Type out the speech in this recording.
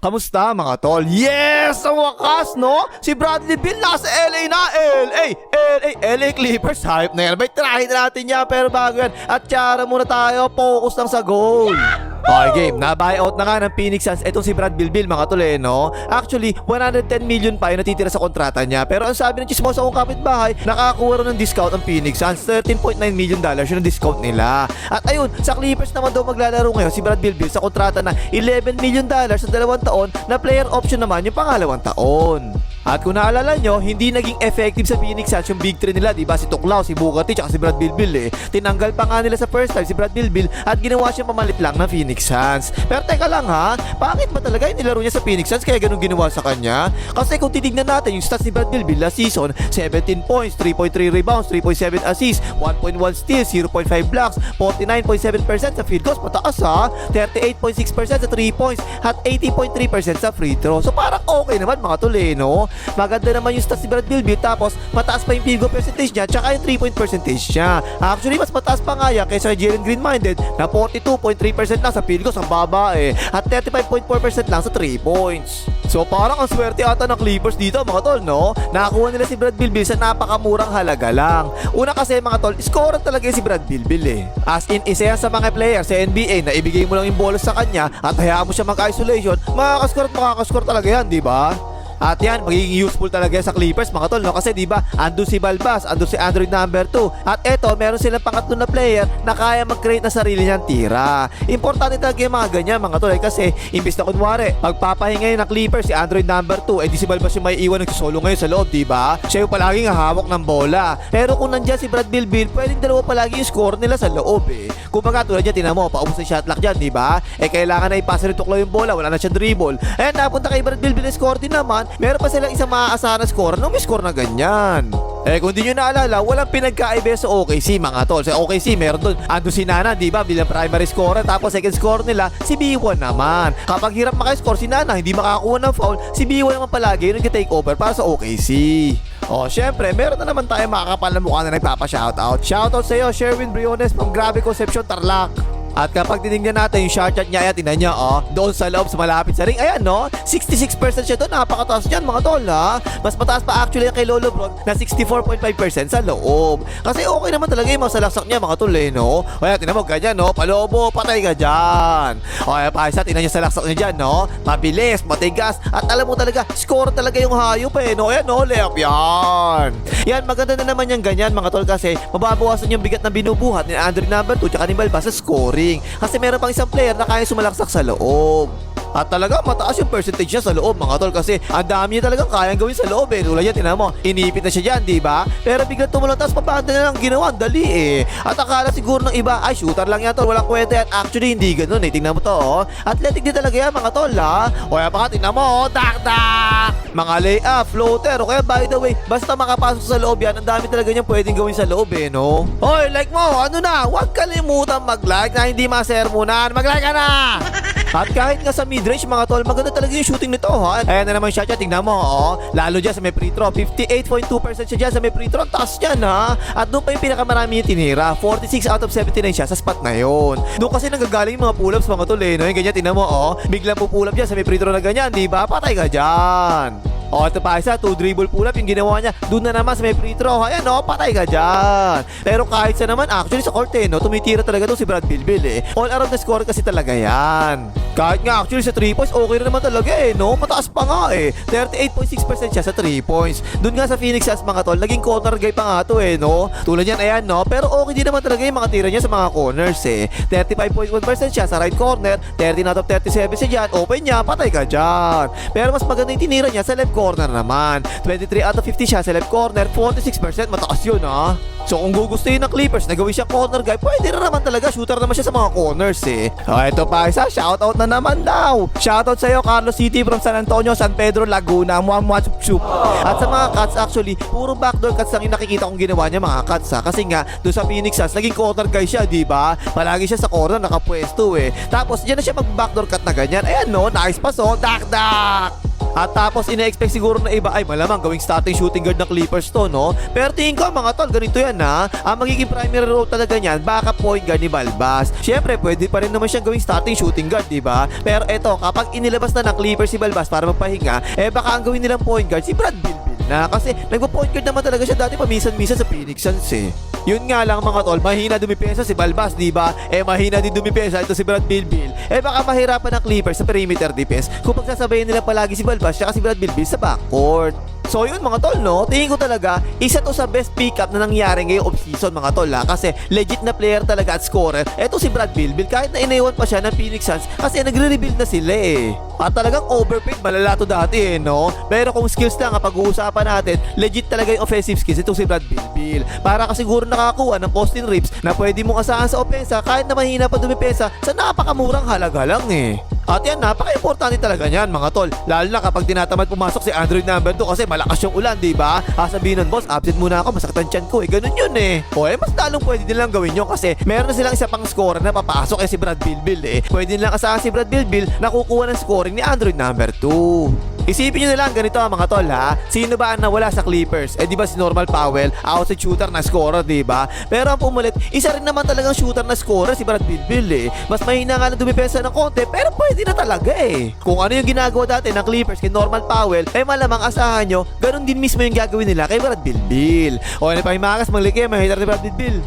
Kamusta mga tol? Yes! Sa wakas, no? Si Bradley Bill nasa LA na! LA! LA! LA Clippers! Hype na yan. May try na natin yan. Pero bago yan, at tsara muna tayo. Focus lang sa goal. Okay, game. Na-buyout na nga ng Phoenix Suns itong si Brad Bilbil, mga tol, eh, no? Actually, 110 million pa yung natitira sa kontrata niya. Pero ang sabi ng chismosa kong kapitbahay, nakakakuha rin ng discount ang Phoenix Suns. 13.9 million dollars yung discount nila. At ayun, sa Clippers naman daw maglalaro ngayon si Brad Bilbil sa kontrata na 11 million dollars sa dalawang taon na player option naman yung pangalawang taon. At kung naalala nyo, hindi naging effective sa Phoenix Suns yung big three nila, di ba? Si Tuklaw, si Bugatti, tsaka si Brad Bilbil eh. Tinanggal pa nga nila sa first time si Brad Bilbil at ginawa siya pamalit lang ng Phoenix Suns. Pero teka lang ha, bakit ba talaga yung nilaro niya sa Phoenix Suns kaya ganun ginawa sa kanya? Kasi kung titignan natin yung stats ni Brad Bilbil last season, 17 points, 3.3 rebounds, 3.7 assists, 1.1 steals, 0.5 blocks, 49.7% sa field goals, mataas ha, 38.6% sa 3 points, at 80.3% sa free throw. So parang okay naman mga Toleno. Maganda naman yung stats ni Brad Bilbil tapos mataas pa yung field goal percentage niya tsaka yung 3 point percentage niya. Actually, mas mataas pa nga yan kaysa kay Jalen Green-minded na 42.3% lang sa field goals ang baba eh at 35.4% lang sa 3 points. So parang ang swerte ata ng Clippers dito mga tol no? Nakakuha nila si Brad Bilbil sa napakamurang halaga lang. Una kasi mga tol, scorer talaga si Brad Bilbil eh. As in, isa yan sa mga player sa NBA na ibigay mo lang yung bola sa kanya at hayaan mo siya mag-isolation, makakascore at makakascore talaga yan, di ba? At yan, magiging useful talaga sa Clippers mga tol, no? Kasi di ba, andun si Balbas, andun si Android number 2. At eto, meron silang pangatlo na player na kaya mag-create na sarili niyang tira. Importante talaga yung mga ganyan mga tol, eh, kasi imbis na kunwari, pagpapahinga ng Clippers si Android number 2, eh di si Balbas yung may iwan nagsisolo ngayon sa loob, di ba? Siya yung palaging hawak ng bola. Pero kung nandyan si Brad Bilbil, pwedeng dalawa palagi yung score nila sa loob eh. Kung baga tulad dyan, tinan mo, paubos ng shot clock dyan, di ba? Eh kailangan na ipasa rin tuklo yung bola, wala na siyang dribble. Eh napunta kay Brad Bilbil na score din naman, meron pa silang isang maaasahan na score, no may score na ganyan. Eh kung di nyo naalala, walang pinagkaiba sa OKC mga tol. Sa OKC meron doon, ando si Nana, di ba, bilang primary scorer, tapos second score nila, si B1 naman. Kapag hirap makiscore si Nana, hindi makakuha ng foul, si B1 naman palagi yung nag-take over para sa OKC. Oh, syempre, meron na naman tayo makakapal na mukha na nagpapa-shoutout. Shoutout sa iyo, Sherwin Briones from Grabe Conception, Tarlac. At kapag tinignan natin yung shot shot niya, ayan, tingnan niya, oh, doon sa loob, sa malapit sa ring, ayan, no? 66% siya doon, napakataas niyan, mga tol, ha? Mas mataas pa actually kay Lolo Bron na 64.5% sa loob. Kasi okay naman talaga yung mga salaksak niya, mga tol, eh, no? Ayan, tingnan mo, ganyan, no? Palobo, patay ka dyan. O, ayan, pa isa, tingnan niya salaksak niya dyan, no? Mabilis, matigas, at alam mo talaga, score talaga yung hayop, eh, no? Ayan, no? Layup yan. Yan, maganda na naman yung ganyan, mga tol, kasi mababawasan yung bigat na binubuhat ni Andre number 2 tsaka ni Balba sa scoring. Kasi meron pang isang player na kaya sumalaksak sa loob. At talaga mataas yung percentage niya sa loob mga tol kasi ang dami niya talagang kayang gawin sa loob eh. Tulad yan, tinan mo, inipit na siya dyan, di ba? Pero bigla tumulong tapos papanda na lang ginawa, dali eh. At akala siguro ng iba, ay shooter lang yan tol, walang kwenta yan. Actually, hindi ganun eh. Tingnan mo to oh. Athletic din talaga yan mga tol ha. O kaya pa ka, tingnan mo, oh, dak dak! Mga layup, floater, o kaya by the way, basta makapasok sa loob yan, ang dami talaga niyang pwedeng gawin sa loob eh, no? Hoy, like mo, ano na, huwag kalimutan mag-like na hindi masermonan. Mag-like ka na! At kahit nga sa midrange mga tol, maganda talaga yung shooting nito ha. Ayan na naman siya, tingnan mo oh. Lalo dyan sa may free throw, 58.2% siya dyan sa may free throw. Taas niyan ha. At doon pa yung pinakamarami yung tinira. 46 out of 79 siya sa spot na yun. Doon kasi nanggagaling mga pull-ups mga tol eh. No? Ganyan, tingnan mo oh. Biglang pupull up dyan sa may free throw na ganyan, di ba? Patay ka dyan. O, ito pa isa, two dribble pull up yung ginawa niya. Doon na naman sa may free throw. Ayan, no, patay ka dyan. Pero kahit sa naman, actually sa court eh, no, tumitira talaga to si Brad Bilbil eh. All around na score kasi talaga yan. Kahit nga actually sa 3 points, okay na naman talaga eh, no? Mataas pa nga eh. 38.6% siya sa 3 points. Doon nga sa Phoenix Suns mga tol, naging corner guy pa nga to eh, no? Tulad yan, ayan, no? Pero okay din naman talaga yung mga tira niya sa mga corners eh. 35.1% siya sa right corner, 13 out of 37 siya dyan, open niya, patay ka dyan. Pero mas maganda yung tinira niya sa left corner naman. 23 out of 50 siya sa left corner, 46%, mataas yun ha. So kung gugustuhin ng Clippers na gawin siya corner guy, pwede na naman talaga. Shooter naman siya sa mga corners eh. O ito pa isa, shoutout na naman daw. Shoutout sa iyo Carlos City from San Antonio, San Pedro, Laguna, Muamua Chup. At sa mga cuts actually, puro backdoor cuts yung nakikita kong ginawa niya mga cuts ha. Kasi nga, doon sa Phoenix Suns, naging corner guy siya, di ba? Palagi siya sa corner, nakapwesto eh. Tapos, diyan na siya mag-backdoor cut na ganyan. Ayan no, nice pass oh, dak dak. At tapos ina-expect siguro na iba ay malamang gawing starting shooting guard ng Clippers to, no? Pero tingin ko mga tol, ganito yan ha. Ang magiging primary role talaga niyan, baka point guard ni Balbas. Siyempre, pwede pa rin naman siyang gawing starting shooting guard, di ba? Pero eto, kapag inilabas na ng Clippers si Balbas para magpahinga, eh baka ang gawin nilang point guard si Brad Bilbil na. Kasi nagpo-point guard naman talaga siya dati paminsan-minsan sa Phoenix Suns eh. Yun nga lang mga tol, mahina dumipensa si Balbas, di ba? Eh mahina din dumipensa ito si Brad Bilbil. Eh baka mahirapan ng Clippers sa perimeter defense kung pagsasabayin nila palagi si Balbas at si Brad Bilbil sa backcourt. So yun mga tol no, tingin ko talaga isa to sa best pickup na nangyari ngayong off-season mga tol ha kasi legit na player talaga at scorer. Eto si Brad Bilbil kahit na inaiwan pa siya ng Phoenix Suns kasi nagre-rebuild na sila eh. At talagang overpaid malala to dati eh no. Pero kung skills lang ang pag-uusapan natin, legit talaga yung offensive skills itong si Brad Bilbil. Para ka siguro nakakakuha ng Austin Reeves na pwede mong asahan sa opensa kahit na mahina pa dumipensa sa napakamurang halaga lang eh. At yan, napaka-importante talaga niyan mga tol. Lalo na kapag tinatamad pumasok si Android number 2 kasi malakas yung ulan, di ba? Sasabihin nun, boss, absent muna ako, masakit ang ko. Eh, ganun yun eh. O eh, mas lalong pwede nilang gawin yun kasi meron silang isa pang scorer na papasok eh si Brad Bilbil eh. Pwede nilang asahan si Brad Bilbil na kukuha ng scoring ni Android number 2. Isipin nyo na lang ganito mga tol ha. Sino ba ang nawala sa Clippers? Eh di ba si Normal Powell, outside shooter na scorer, di ba? Pero ang pumulit, isa rin naman talagang shooter na scorer si Brad Bilbil eh. Mas mahina nga na dumipensa ng konti, pero pwede na talaga eh. Kung ano yung ginagawa dati ng Clippers kay Normal Powell, eh malamang asahan nyo, ganun din mismo yung gagawin nila kay Brad Bilbil. O ano pa yung mga kas, manglike, mahitar ni Brad Bilbil.